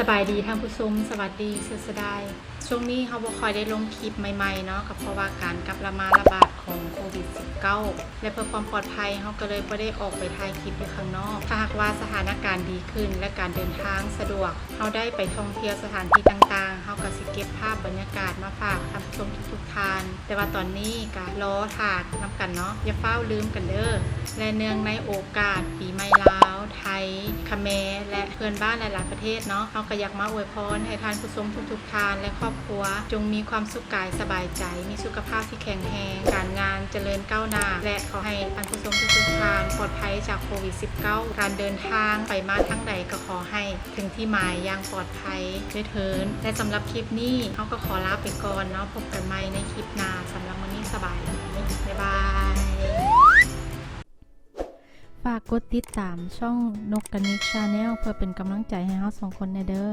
สบายดีท่านผู้ชมสวัสดีสุดสดายช่วงนี้เขาบ่ค่อยได้ลงคลิปใหม่ๆเนาะก็เพราะว่าการกลับระมาระบาดของโควิด -19 และเพื่อความปลอดภัยเขาก็เลยบ่ได้ออกไปถ่ายคลิปอยู่ข้างนอกถ้าหากว่าสถานการณ์ดีขึ้น และการเดินทางสะดวกเขาได้ไปท่องเที่ยวสถานที่ต่างๆเขาก็สิเก็บภาพบรรยากาศมาฝากท่านผู้ชมทุกๆท่าน แต่ว่าตอนนี้ก็รอถาดน้ำกันเนาะอย่าเฝ้าลืมกันเด้อและเนื่องในโอกาสปีใหม่ลาวไทยคเมรและ เพื่อนบ้านหลายๆประเทศเนาะเขาก็อยากมาอวยพรให้ทานผู้ชมทุกๆทานและครอบครัว จงมีความสุขกายสบายใจ มีสุขภาพที่แข็งแรงการงานเจริญก้าวหน้า และขอให้ท่านผู้ชมทุกๆทานปลอดภัยจากโควิด -19 การเดินทางไปมาทั้งใดก็ขอให้ถึงที่หมายอย่างปลอดภัยด้วยเถินและสำหรับคลิปนี้เขาก็ขอลาไปก่อนเนาะพบกันใหม่ในคลิปหน้าสำหรับวันนี้สบายบ๊ายบาย ฝากกดติดตามช่องนกกนิกชาแนลเพื่อเป็นกำลังใจให้เราสองคนในเด้อ